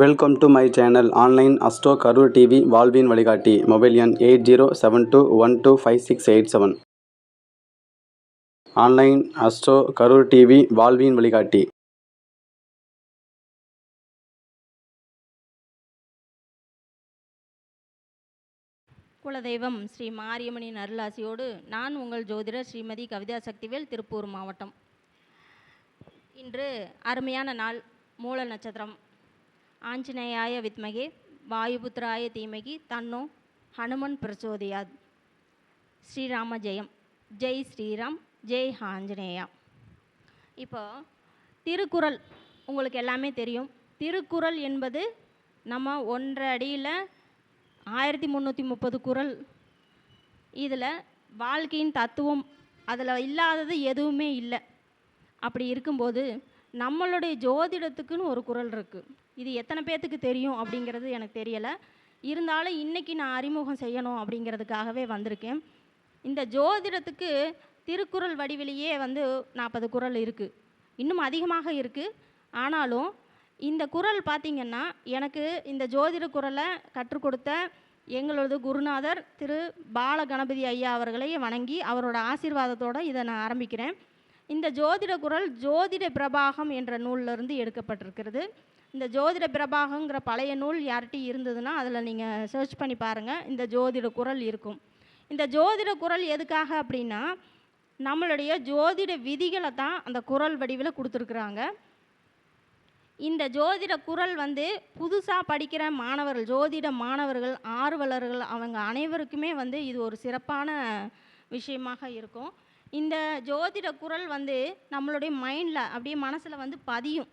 Welcome to my channel online astro Karur TV வாழ்வின் வழிகாட்டி mobile எண் eight zero seven two one two five six eight seven online astro Karur TV வாழ்வின் வழிகாட்டி குலதெய்வம் ஸ்ரீ மாரியம்மனின் அருளாசியோடு நான் உங்கள் ஜோதிடர் ஸ்ரீமதி கவிதா சக்திவேல் திருப்பூர் மாவட்டம். இன்று அருமையான நாள் மூல நட்சத்திரம். ஆஞ்சநேயாய வித்மகே வாயுபுத்திராய தீமகி தன்னோ ஹனுமன் பிரச்சோதயாத் ஸ்ரீராம ஜெயம் ஜெய் ஸ்ரீராம் ஜெய் ஆஞ்சநேயா. இப்போ திருக்குறள் உங்களுக்கு எல்லாமே தெரியும். திருக்குறள் என்பது நம்ம ஒன்றரை அடியில் ஆயிரத்தி முந்நூற்றி முப்பது குறள். இதில் வாழ்க்கையின் தத்துவம் அதில் இல்லாதது எதுவுமே இல்லை. அப்படி இருக்கும்போது நம்மளுடைய ஜோதிடத்துக்குன்னு ஒரு குறள் இருக்குது இது எத்தனை பேர்த்துக்கு தெரியும் அப்படிங்கிறது எனக்கு தெரியலை. இருந்தாலும் இன்றைக்கி நான் அறிமுகம் செய்யணும் அப்படிங்கிறதுக்காகவே வந்திருக்கேன். இந்த ஜோதிடத்துக்கு திருக்குறள் வடிவிலேயே வந்து நாற்பது குறள் இருக்குது இன்னும் அதிகமாக இருக்குது ஆனாலும் இந்த குறள் பார்த்திங்கன்னா எனக்கு இந்த ஜோதிட குரலை கற்றுக் கொடுத்த எங்களது குருநாதர் திரு பாலகணபதி ஐயா அவர்களை வணங்கி அவரோட ஆசீர்வாதத்தோடு இதை நான் ஆரம்பிக்கிறேன். இந்த ஜோதிட குறள் ஜோதிட பிரபாகம் என்ற நூலிலிருந்து எடுக்கப்பட்டிருக்கிறது. இந்த ஜோதிட பிரபாகங்கிற பழைய நூல் யார்கிட்டையும் இருந்ததுன்னா அதில் நீங்கள் சர்ச் பண்ணி பாருங்கள் இந்த ஜோதிட குறள் இருக்கும். இந்த ஜோதிட குறள் எதுக்காக அப்படின்னா நம்மளுடைய ஜோதிட விதிகளை தான் அந்த குறள் வடிவில் கொடுத்துருக்குறாங்க. இந்த ஜோதிட குறள் வந்து புதுசாக படிக்கிற மாணவர்கள் ஜோதிட மாணவர்கள் ஆர்வலர்கள் அவங்க அனைவருக்குமே வந்து இது ஒரு சிறப்பான விஷயமாக இருக்கும். இந்த ஜோதிட குறள் வந்து நம்மளுடைய மைண்டில் அப்படியே மனசில் வந்து பதியும்.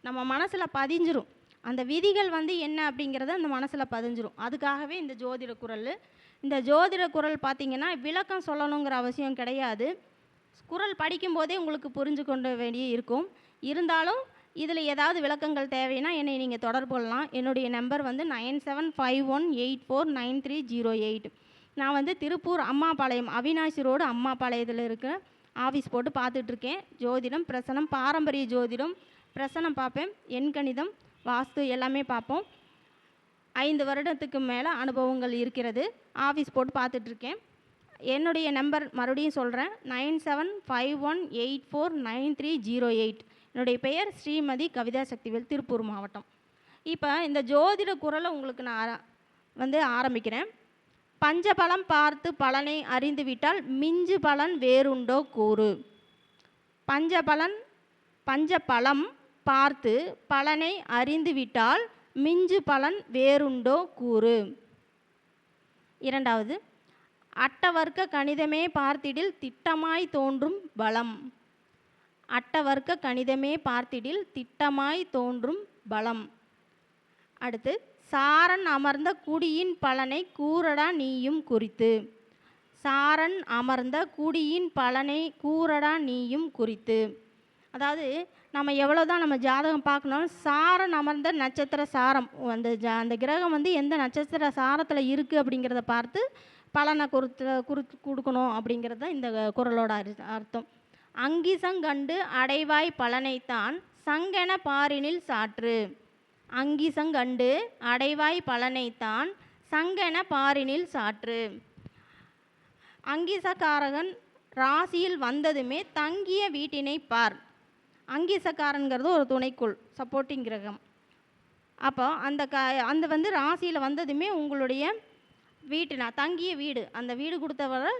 நம்ம மனசில் பதிஞ்சிரும். அந்த விதிகள் வந்து என்ன அப்படிங்கிறத அந்த மனசில் பதிஞ்சிரும். அதுக்காகவே இந்த ஜோதிட குறள் இந்த ஜோதிட குறள் பார்த்திங்கன்னா விளக்கம் சொல்லணுங்கிற அவசியம் கிடையாது. குறள் படிக்கும்போதே உங்களுக்கு புரிஞ்சு கொண்டு வேண்டிய இருக்கும். இருந்தாலும் இதில் ஏதாவது விளக்கங்கள் தேவைன்னா என்னை நீங்கள் தொடர்பு கொள்ளலாம். என்னுடைய நம்பர் வந்து nine seven five one eight four nine three zero eight நான் வந்து திருப்பூர் அம்மாபாளையம் அவினாசி ரோடு அம்மாபாளையத்தில் இருக்கிற ஆஃபீஸ் போட்டு பார்த்துட்ருக்கேன். ஜோதிடம் பிரசனம் பாரம்பரிய ஜோதிடம் பிரசனம் பார்ப்பேன். எண்கணிதம் வாஸ்து எல்லாமே பார்ப்போம். ஐந்து வருடத்துக்கு மேலே அனுபவங்கள் இருக்கிறது. ஆஃபீஸ் போட்டு பார்த்துட்ருக்கேன். என்னுடைய நம்பர் மறுபடியும் சொல்கிறேன் nine seven five one eight four nine three zero eight என்னுடைய பெயர் ஸ்ரீமதி கவிதா சக்திவேல் திருப்பூர் மாவட்டம். இப்போ இந்த ஜோதிட குரலை உங்களுக்கு நான் வந்து ஆரம்பிக்கிறேன். பஞ்சபலம் பார்த்து பலனை அறிந்துவிட்டால் மிஞ்சு பலன் வேறுண்டோ கூறு. பஞ்சபலன் பஞ்சபலம் பார்த்து பலனை அறிந்துவிட்டால் மிஞ்சு பலன் வேறுண்டோ கூறு. இரண்டாவது அட்டவர்க்க கணிதமே பார்த்திடில் திட்டமாய் தோன்றும் பலம். அட்டவர்க்க கணிதமே பார்த்திடில் திட்டமாய் தோன்றும் பலம். அடுத்து சாரன் அமர்ந்த குடியின் பலனை கூறடா நீயும் குறித்து. சாரன் அமர்ந்த குடியின் பலனை கூறடா நீயும் குறித்து. அதாவது நம்ம எவ்வளோ தான் நம்ம ஜாதகம் பார்க்கணும் சாரன் அமர்ந்த நட்சத்திர சாரம் அந்த ஜா அந்த கிரகம் வந்து எந்த நட்சத்திர சாரத்தில் இருக்குது அப்படிங்கிறத பார்த்து பலனை குறித்து குறித்து கொடுக்கணும் அப்படிங்கிறது தான் இந்த குரலோட அர்த்தம். அங்கிசங்கண்டு அடைவாய் பலனைத்தான் சங்கென பாரினில் சாற்று. அங்கிசங்கண்டு அடைவாய் பலனைத்தான் சங்கென பாரினில் சாற்று. அங்கிசக்காரகன் ராசியில் வந்ததுமே தங்கிய வீட்டினை பார். அங்கிசக்காரன்கிறது ஒரு துணைக்குள் சப்போர்ட்டிங் கிரகம். அப்போ அந்த க அந்த வந்து ராசியில் வந்ததுமே உங்களுடைய வீட்டு நான் தங்கிய வீடு அந்த வீடு கொடுத்தவரை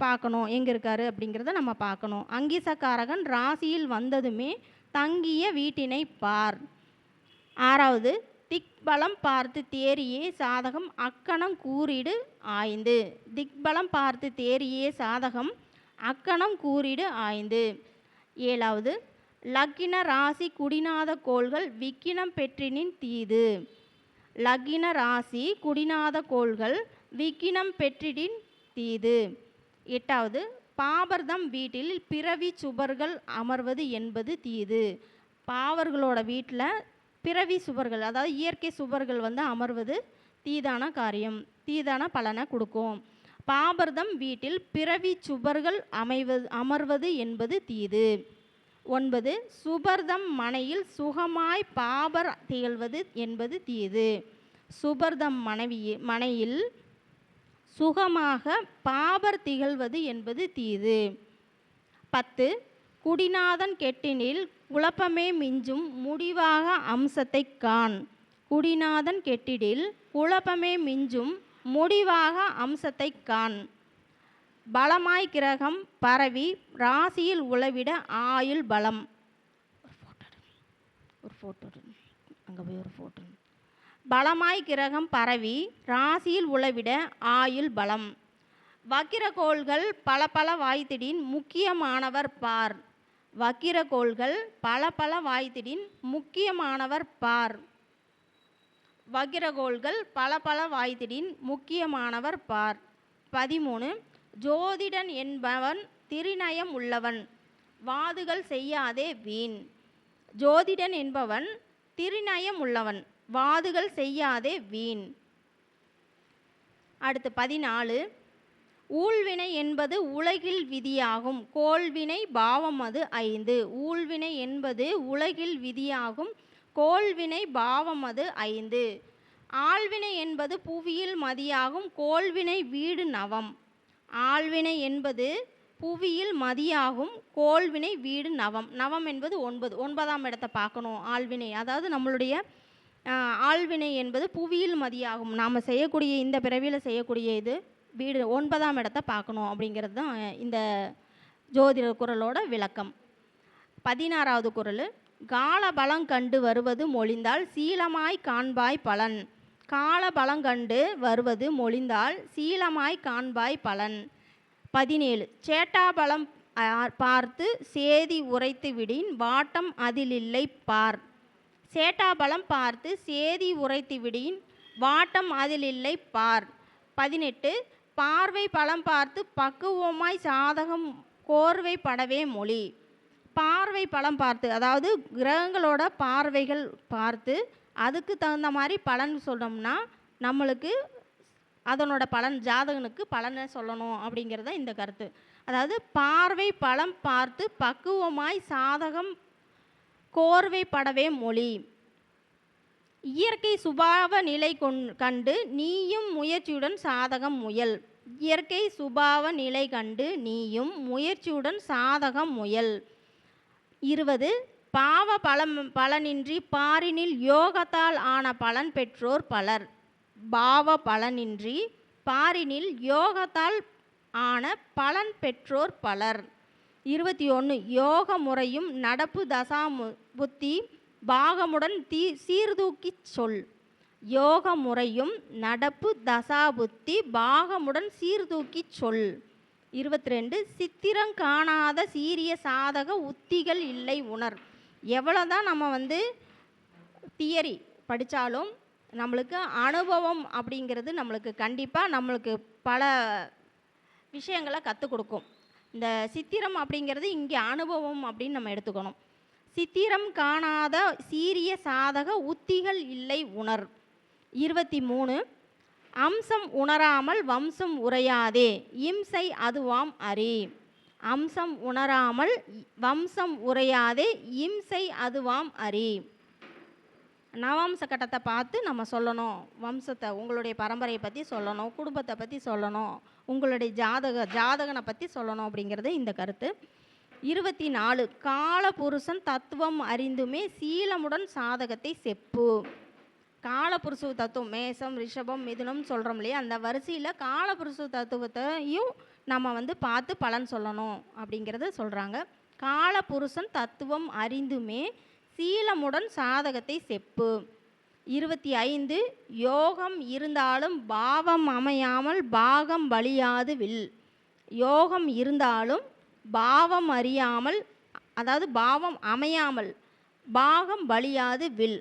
பார்க்கணும் எங்கே இருக்காரு அப்படிங்கிறத நம்ம பார்க்கணும். அங்கிசக்காரகன் ராசியில் வந்ததுமே தங்கிய வீட்டினை பார். ஆறாவது திக்பலம் பார்த்து தேரியே சாதகம் அக்கணம் கூறிடு ஆய்ந்து. திக்பலம் பார்த்து தேரியே சாதகம் அக்கணம் கூறிடு ஆய்ந்து. ஏழாவது லக்கின ராசி குடிநாத கோள்கள் விக்கினம் பெற்றினின் தீது. லக்கின ராசி குடிநாத கோள்கள் விக்கினம் பெற்றிடின் தீது. எட்டாவது பாபர்தம் வீட்டில் பிறவி சுபர்கள் அமர்வது என்பது தீது. பாவர்களோட வீட்டில் பிறவி சுவர்கள் அதாவது இயற்கை சுவர்கள் வந்து அமர்வது தீதான காரியம் தீதான பலனை கொடுக்கும். பாபர்தம் வீட்டில் பிறவி சுவர்கள் அமைவது அமர்வது என்பது தீது. ஒன்பது சுபர்தம் மனையில் சுகமாய் பாபர் திகழ்வது என்பது தீது. சுபர்தம் மனைவி மனையில் சுகமாக பாபர் திகழ்வது என்பது தீது. பத்து குடிநாதன் கெட்டினில் குழப்பமே மிஞ்சும் முடிவாக அம்சத்தை காண். குடிநாதன் கெட்டிடில் குழப்பமே மிஞ்சும் முடிவாக அம்சத்தை காண். பலமாய் கிரகம் பரவி ராசியில் உளவிட ஆயுள் பலம். ஒரு ஃபோட்டோ அங்கே போய் ஒரு ஃபோட்டோ பலமாய் கிரகம் பரவி ராசியில் உளவிட ஆயுள் பலம். வக்கிரகோள்கள் பல பல வாய்த்திடின் முக்கியமானவர் பார். வக்கிரகோள்கள் பல பல வாய்த்திடின் முக்கியமானவர் பார். வக்கிரகோள்கள் பல பல வாய்த்திடின் முக்கியமானவர் பார். பதிமூணு ஜோதிடன் என்பவன் திருநயம் உள்ளவன் வாதுகள் செய்யாதே வீண். ஜோதிடன் என்பவன் திருநயம் உள்ளவன் வாதுகள் செய்யாதே வீண். அடுத்து பதினாலு ஊழ்வினை என்பது உலகில் விதியாகும். கோள்வினை பாவம் அது ஐந்து. ஊழ்வினை என்பது உலகில் விதியாகும். கோள்வினை பாவம் அது ஐந்து. ஆழ்வினை என்பது புவியில் மதியாகும். கோள்வினை வீடு நவம். ஆழ்வினை என்பது புவியில் மதியாகும். கோள்வினை வீடு நவம். நவம் என்பது ஒன்பது. ஒன்பதாம் இடத்தை பார்க்கணும். ஆழ்வினை அதாவது நம்மளுடைய ஆழ்வினை என்பது புவியில் மதியாகும். நாம் செய்யக்கூடிய இந்த பிறவியில் செய்யக்கூடிய இது வீடு ஒன்பதாம் இடத்தை பார்க்கணும் அப்படிங்கிறது தான் இந்த ஜோதிட குரலோட விளக்கம். பதினாறாவது குரல் கால பலம் கண்டு வருவது மொழிந்தால் சீலமாய் காண்பாய் பலன். காலபலம் கண்டு வருவது மொழிந்தால் சீலமாய் காண்பாய் பலன். பதினேழு சேட்டாபலம் பார்த்து சேதி உரைத்து விடின் வாட்டம் அதிலில்லை பார். சேட்டாபலம் பார்த்து சேதி உரைத்து விடின் வாட்டம் அதிலில்லை பார். பதினெட்டு பார்வை பலம் பார்த்து பக்குவமாய் சாதகம் கோர்வை படவே மொழி. பார்வை பலம் பார்த்து அதாவது கிரகங்களோட பார்வைகள் பார்த்து அதுக்கு தகுந்த மாதிரி பலன் சொன்னோம்னா நம்மளுக்கு அதனோட பலன் ஜாதகனுக்கு பலனை சொல்லணும் அப்படிங்கிறது தான் இந்த கருத்து. அதாவது பார்வை பலம் பார்த்து பக்குவமாய் சாதகம் கோர்வை படவே மொழி. இயற்கை சுபாவ நிலை கொண் கண்டு நீயும் முயற்சியுடன் சாதகம் முயல். இயற்கை சுபாவ நிலை கண்டு நீயும் முயற்சியுடன் சாதகம் முயல். இருபது பாவ பலம் பலனின்றி பாரினில் யோகத்தால் ஆன பலன் பெற்றோர் பலர். பாவ பலனின்றி பாரினில் யோகத்தால் ஆன பலன் பெற்றோர் பலர். இருபத்தி ஒன்று யோக முறையும் நடப்பு தசா புத்தி பாகமுடன் தீ சீர்தூக்கிச் சொல். யோக முறையும் நடப்பு தசா புத்தி பாகமுடன் சீர்தூக்கிச் சொல். இருபத்தி ரெண்டு சித்திரம் காணாத சீரிய சாதக உத்திகள் இல்லை உணர். எவ்வளோதான் நம்ம வந்து தியரி படித்தாலும் நம்மளுக்கு அனுபவம் அப்படிங்கிறது நம்மளுக்கு கண்டிப்பாக நம்மளுக்கு பல விஷயங்களை கற்றுக் கொடுக்கும். இந்த சித்திரம் அப்படிங்கிறது இங்கே அனுபவம் அப்படின்னு நம்ம எடுத்துக்கணும். சித்திரம் காணாத சீரிய சாதக உத்திகள் இல்லை உணர். இருபத்தி மூணு அம்சம் உணராமல் வம்சம் உரையாதே இம்சை அதுவாம் அறி. அம்சம் உணராமல் வம்சம் உரையாதே இம்சை அதுவாம் அறி. நவாம்ச கட்டத்தை பார்த்து நம்ம சொல்லணும். வம்சத்தை உங்களுடைய பரம்பரையை பற்றி சொல்லணும் குடும்பத்தை பற்றி சொல்லணும் உங்களுடைய ஜாதக ஜாதகனை பற்றி சொல்லணும் அப்படிங்கிறது இந்த கருத்து. இருபத்தி நாலு கால புருஷன் தத்துவம் அறிந்துமே சீலமுடன் சாதகத்தை செப்பு. காலபுருஷ தத்துவம் மேசம் ரிஷபம் மிதுனம் சொல்கிறோம் இல்லையா? அந்த வரிசையில் காலபுருஷ தத்துவத்தையும் நம்ம வந்து பார்த்து பலன் சொல்லணும் அப்படிங்கிறத சொல்கிறாங்க காலபுருஷன் தத்துவம் அறிந்துமே சீலமுடன் சாதகத்தை செப்பு. இருபத்தி ஐந்து. யோகம் இருந்தாலும் பாவம் அமையாமல் பாகம் வழியாது வில். யோகம் இருந்தாலும் பாவம் அறியாமல் அதாவது பாவம் அமையாமல் பாகம் வலியாது வில்.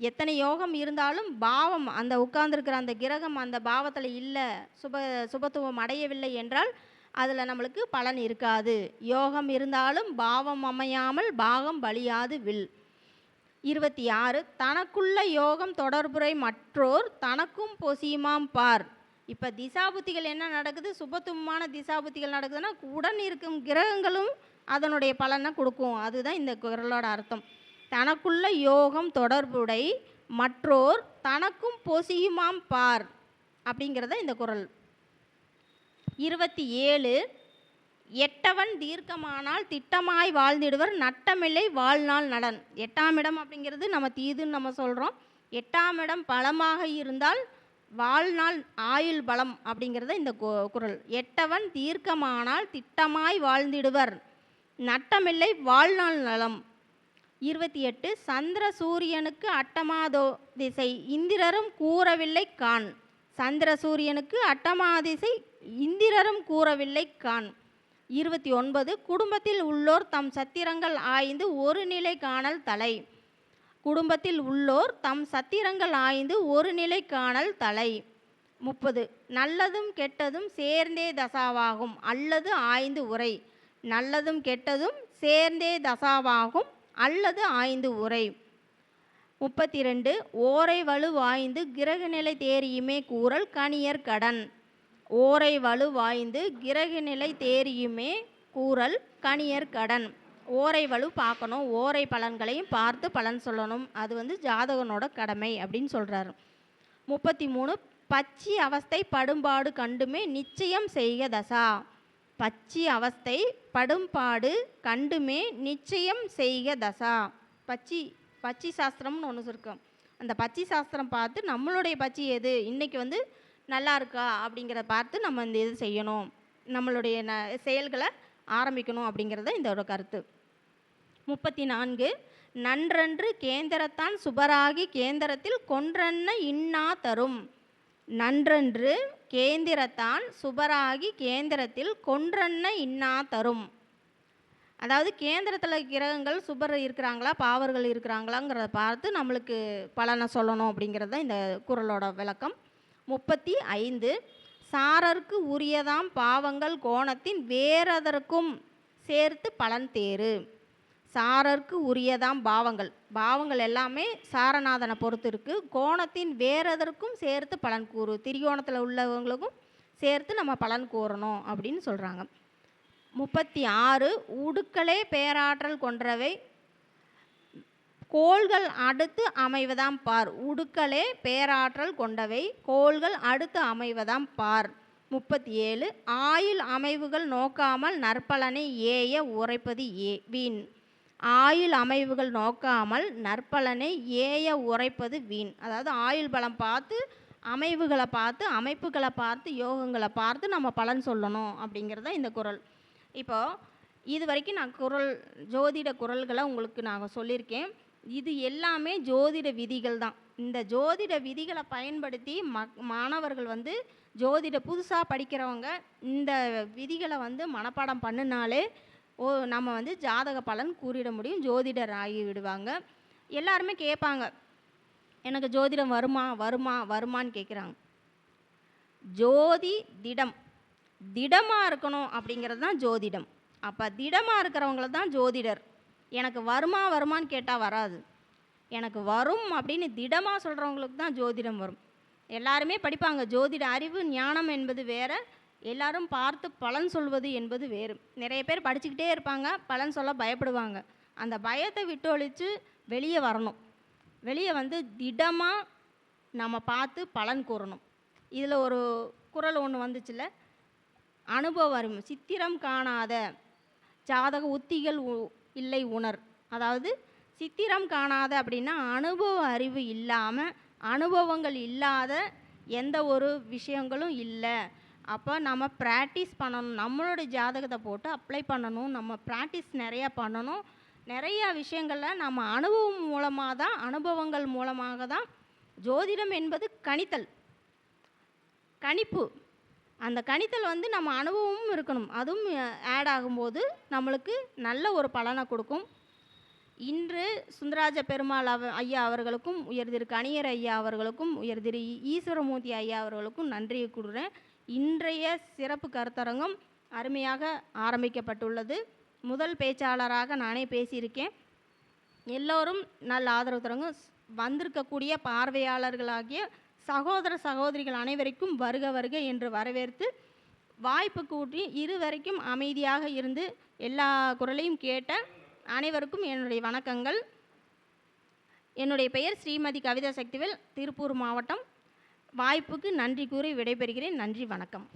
எத்தனை யோகம் இருந்தாலும் பாவம் அந்த உட்கார்ந்துருக்கிற அந்த கிரகம் அந்த பாவத்தில் இல்லை சுப சுபத்துவம் அடையவில்லை என்றால் அதில் நம்மளுக்கு பலன் இருக்காது. யோகம் இருந்தாலும் பாவம் அமையாமல் பாகம் வலியாது வில். இருபத்தி ஆறு தனக்குள்ள யோகம் தொடர்புரை மற்றோர் தனக்கும் பொசியுமாம் பார். இப்போ திசாபுத்திகள் என்ன நடக்குது? சுபத்துவமான திசாபுத்திகள் நடக்குதுன்னா உடன் இருக்கும் கிரகங்களும் அதனுடைய பலனை கொடுக்கும். அதுதான் இந்த குரலோட அர்த்தம். தனக்குள்ள யோகம் தொடர்புடை மற்றோர் தனக்கும் பொசியுமாம் பார் அப்படிங்கிறத இந்த குரல். இருபத்தி ஏழு எட்டவன் தீர்க்கமானால் திட்டமாய் வாழ்ந்திடுவர் நட்டமில்லை வாழ்நாள் நடன் எட்டாம் இடம் அப்படிங்கிறது நம்ம தீதுன்னு நம்ம சொல்கிறோம் எட்டாம் இடம் பலமாக இருந்தால் வாழ்நாள் ஆயுள் பலம் அப்படிங்கிறத இந்த கு- எட்டவன் தீர்க்கமானால் திட்டமாய் வாழ்ந்திடுவர். நட்டமில்லை வாழ்நாள் நலம். இருபத்தி எட்டு சந்திர சூரியனுக்கு அட்டமாதோ திசை. இந்திரரும் கூறவில்லை கான். சந்திர சூரியனுக்கு அட்டமாதிசை இந்திரரும் கூறவில்லை கான். இருபத்தி ஒன்பது குடும்பத்தில் உள்ளோர் தம் சத்திரங்கள் ஆய்ந்து ஒரு நிலை காணல் தலை. குடும்பத்தில் உள்ளோர் தம் சத்திரங்கள் ஆய்ந்து ஒரு நிலை காணல் தலை. முப்பது. நல்லதும் கெட்டதும் சேர்ந்தே தசாவாகும். அல்லது ஆய்ந்து உரை நல்லதும் கெட்டதும் சேர்ந்தே தசாவாகும். அல்லது ஆய்ந்து உரை முப்பத்தி ரெண்டு ஓரை வலு வாய்ந்து கிரக நிலை தேரியுமே கூறல் கணியர் கடன். ஓரை வலு வாய்ந்து கிரக நிலை தேரியுமே கூறல் கணியர் கடன். ஓரை வலு பார்க்கணும் ஓரை பலன்களையும் பார்த்து பலன் சொல்லணும். அது வந்து ஜாதகனோட கடமை அப்படின்னு சொல்கிறாரு முப்பத்தி மூணு பச்சி அவஸ்தை படும்பாடு கண்டுமே நிச்சயம் செய்க தசா. பச்சி அவஸ்தை படும்பாடு கண்டுமே நிச்சயம் செய்க தசா. பச்சி பச்சி சாஸ்திரம்னு ஒன்று இருக்கும் அந்த பச்சி சாஸ்திரம் பார்த்து நம்மளுடைய பச்சி எது? இன்றைக்கி வந்து நல்லா இருக்கா அப்படிங்கிறத பார்த்து நம்ம இந்த இது செய்யணும். நம்மளுடைய ந செயல்களை ஆரம்பிக்கணும் அப்படிங்கிறத இதோட கருத்து. முப்பத்தி நான்கு நன்றன்று கேந்திரத்தான் சுபராகி கேந்திரத்தில் கொன்றன்ன இன்னா தரும்? நன்றன்று கேந்திரத்தான் சுபராகி கேந்திரத்தில் கொன்றன்ன இன்னா தரும்? அதாவது கேந்திரத்தில் கிரகங்கள் சுபர் இருக்கிறாங்களா பாவர்கள் இருக்கிறாங்களாங்கிறத பார்த்து நம்மளுக்கு பலனை சொல்லணும் அப்படிங்கிறது தான் இந்த குரலோட விளக்கம். முப்பத்தி ஐந்து சாரருக்கு உரியதாம் பாவங்கள் கோணத்தின் வேறதற்கும் சேர்த்து பலன் தேரு சாரருக்கு உரியதாம் பாவங்கள். பாவங்கள் எல்லாமே சாரநாதனை பொறுத்து இருக்குது கோணத்தின் வேறதற்கும் சேர்த்து பலன் கூறு. திரிகோணத்தில் உள்ளவங்களுக்கும் சேர்த்து நம்ம பலன் கூறணும் அப்படின்னு சொல்கிறாங்க முப்பத்தி ஆறு உடுக்களே பேராற்றல் கொன்றவை கோள்கள் அடுத்து அமைவதாம் பார். உடுக்களே பேராற்றல் கொண்டவை. கோள்கள் அடுத்து அமைவதாம் பார். முப்பத்தி ஏழு ஆயுள் அமைவுகள் நோக்காமல் நற்பலனை ஏய உரைப்பது ஏ வீண். ஆயுள் அமைவுகள் நோக்காமல் நற்பலனை ஏய உரைப்பது வீண். அதாவது ஆயுள் பலம் பார்த்து அமைவுகளை பார்த்து அமைப்புகளை பார்த்து யோகங்களை பார்த்து நம்ம பலன் சொல்லணும் அப்படிங்கிறது தான் இந்த குறள் இப்போது இது வரைக்கும் நான் குறள் ஜோதிட குரல்களை உங்களுக்கு நான் சொல்லியிருக்கேன். இது எல்லாமே ஜோதிட விதிகள் தான். இந்த ஜோதிட விதிகளை பயன்படுத்தி மக் மாணவர்கள் வந்து ஜோதிட புதுசாக படிக்கிறவங்க இந்த விதிகளை வந்து மனப்பாடம் பண்ணினாலே ஓ நம்ம வந்து ஜாதக பலன் கூறிட முடியும் ஜோதிடர் ஆகி விடுவாங்க. எல்லாருமே கேட்பாங்க எனக்கு ஜோதிடம் வருமா வருமா வருமான்னு கேட்குறாங்க. ஜோதி திடம். திடமாக இருக்கணும் அப்படிங்கிறது தான் ஜோதிடம். அப்போ திடமாக இருக்கிறவங்கள தான் ஜோதிடர். எனக்கு வருமா வருமான்னு கேட்டால் வராது. எனக்கு வரும் அப்படின்னு திடமாக சொல்கிறவங்களுக்கு தான் ஜோதிடம் வரும். எல்லாருமே படிப்பாங்க. ஜோதிட அறிவு ஞானம் என்பது வேறு. எல்லாரும் பார்த்து பலன் சொல்வது என்பது வேறு. நிறைய பேர் படிச்சுக்கிட்டே இருப்பாங்க. பலன் சொல்ல பயப்படுவாங்க. அந்த பயத்தை விட்டொழித்து வெளியே வரணும். வெளியே வந்து திடமாக நம்ம பார்த்து பலன் கூறணும். இதில் ஒரு குரல் ஒன்று வந்துச்சுல்ல? அனுபவம் சித்திரம் காணாத ஜாதக உத்திகள் உ- இல்லை உணர். அதாவது சித்திரம் காணாத அப்படின்னா அனுபவ அறிவு இல்லாமல் அனுபவங்கள் இல்லாத எந்த ஒரு விஷயங்களும் இல்லை. அப்போ நம்ம ப்ராக்டிஸ் பண்ணணும். நம்மளோட ஜாதகத்தை போட்டு அப்ளை பண்ணணும். நம்ம ப்ராக்டிஸ் நிறையா பண்ணணும். நிறையா விஷயங்களில் நம்ம அனுபவம் மூலமாக தான் அனுபவங்கள் மூலமாக தான் ஜோதிடம் என்பது கணித்தல். கணிப்பு. அந்த கணித்தல் வந்து நம்ம அனுபவமும் இருக்கணும். அதுவும் ஆட் ஆகும்போது நம்மளுக்கு நல்ல ஒரு பலனை கொடுக்கும். இன்று சுந்தராஜ பெருமாள் அவ ஐயா அவர்களுக்கும் உயர்திரு கணியர் ஐயா அவர்களுக்கும் உயர்திரு ஈஸ்வரமூர்த்தி ஐயா அவர்களுக்கும் நன்றியை கூடுறேன் இன்றைய சிறப்பு கருத்தரங்கம் அருமையாக ஆரம்பிக்கப்பட்டுள்ளது. முதல் பேச்சாளராக நானே பேசியிருக்கேன். எல்லோரும் நல்ல ஆதரவு தருங்க. வந்திருக்கக்கூடிய பார்வையாளர்களாகிய சகோதர சகோதரிகள் அனைவருக்கும் வருக வருக என்று வரவேற்று வாய்ப்பு கூட்டி இருவரைக்கும் அமைதியாக இருந்து எல்லா குரலையும் கேட்ட அனைவருக்கும் என்னுடைய வணக்கங்கள். என்னுடைய பெயர் ஸ்ரீமதி கவிதா சக்திவேல் திருப்பூர் மாவட்டம். வாய்ப்புக்கு நன்றி கூறி விடைபெறுகிறேன். நன்றி வணக்கம்.